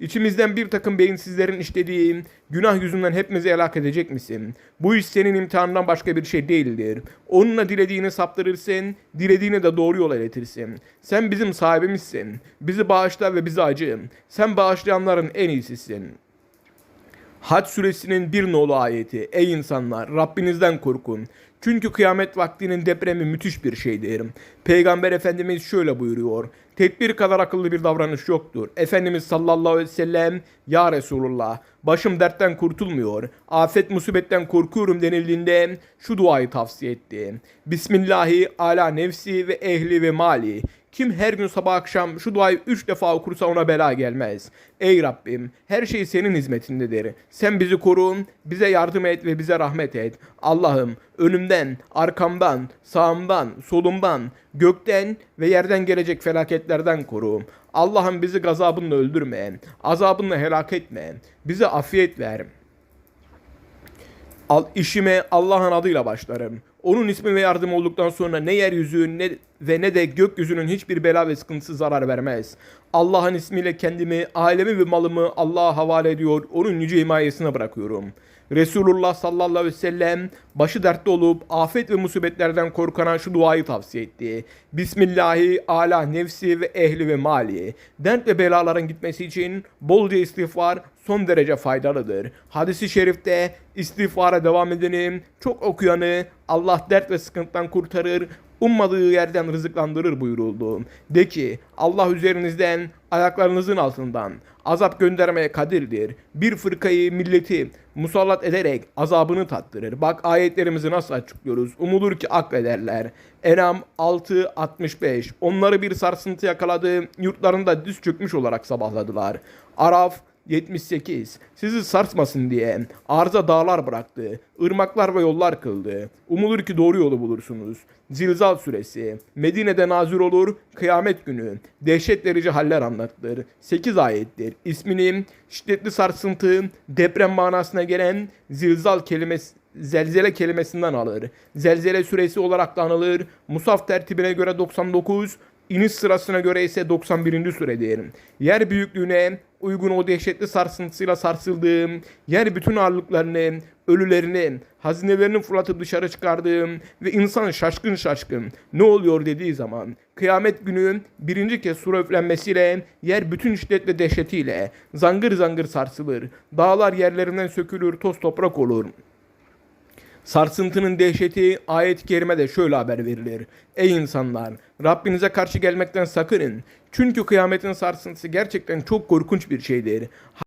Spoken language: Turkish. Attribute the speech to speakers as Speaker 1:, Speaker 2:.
Speaker 1: İçimizden bir takım beyinsizlerin işlediği günah yüzünden hepimizi helak edecek misin? Bu iş senin imtihanından başka bir şey değildir. Onunla dilediğini saptırırsın, dilediğini de doğru yola iletirsin. Sen bizim sahibimizsin. Bizi bağışla ve bizi acı. Sen bağışlayanların en iyisisin. Hac suresinin bir nolu ayeti. Ey insanlar Rabbinizden korkun. Çünkü kıyamet vaktinin depremi müthiş bir şeydir. Peygamber Efendimiz şöyle buyuruyor. Tedbir kadar akıllı bir davranış yoktur. Efendimiz sallallahu aleyhi ve sellem Ya Resulullah başım dertten kurtulmuyor. Afet musibetten korkuyorum denildiğinde şu duayı tavsiye etti. Bismillahi ala nefsi ve ehli ve mali. Kim her gün sabah akşam şu duayı üç defa okursa ona bela gelmez. Ey Rabbim her şey senin hizmetindedir. Sen bizi koru, bize yardım et ve bize rahmet et. Allah'ım önümden, arkamdan, sağımdan, solumdan, gökten ve yerden gelecek felaketlerden koru. Allah'ım bizi gazabınla öldürme, azabınla helak etme. Bize afiyet ver. Al, işime Allah'ın adıyla başlarım. Onun ismi ve yardım olduktan sonra ne yeryüzü ne ve ne de gökyüzünün hiçbir bela ve sıkıntısı zarar vermez. Allah'ın ismiyle kendimi, ailemi ve malımı Allah'a havale ediyor, onun yüce himayesine bırakıyorum. Resulullah sallallahu aleyhi ve sellem başı dertte olup afet ve musibetlerden korkana şu duayı tavsiye etti. Bismillahi ala nefsi ve ehli ve mali. Dert ve belaların gitmesi için bolca istiğfar son derece faydalıdır. Hadisi şerifte istiğfara devam edenin, çok okuyanı Allah dert ve sıkıntıdan kurtarır, ummadığı yerden rızıklandırır buyuruldu. De ki Allah üzerinizden ayaklarınızın altından azap göndermeye kadirdir. Bir fırkayı milleti musallat ederek azabını tattırır. Bak ayetlerimizi nasıl açıklıyoruz. Umulur ki aklederler. Enam 6.65 Onları bir sarsıntı yakaladı. Yurtlarında düz çökmüş olarak sabahladılar. Araf 78. Sizi sarsmasın diye arıza dağlar bıraktı. ırmaklar ve yollar kıldı. Umulur ki doğru yolu bulursunuz. Zilzal suresi. Medine'de nazir olur. Kıyamet günü. Dehşet verici haller anlatılır. 8 ayettir. İsmini şiddetli sarsıntı, deprem manasına gelen zilzal kelimesi zelzele kelimesinden alır. Zelzele suresi olarak da anılır. Musaf tertibine göre 99, İniş sırasına göre ise 91. süredir. Yer büyüklüğüne uygun o dehşetli sarsıntısıyla sarsıldığım, yer bütün ağırlıklarını, ölülerini, hazinelerini fırlatıp dışarı çıkardığım ve insan şaşkın şaşkın ne oluyor dediği zaman kıyamet günü birinci kez sura üflenmesiyle yer bütün şiddet ve dehşetiyle zangır zangır sarsılır. Dağlar yerlerinden sökülür, toz toprak olur. Sarsıntının dehşeti ayet-i kerimede şöyle haber verilir. Ey insanlar! Rabbinize karşı gelmekten sakının. Çünkü kıyametin sarsıntısı gerçekten çok korkunç bir şeydir.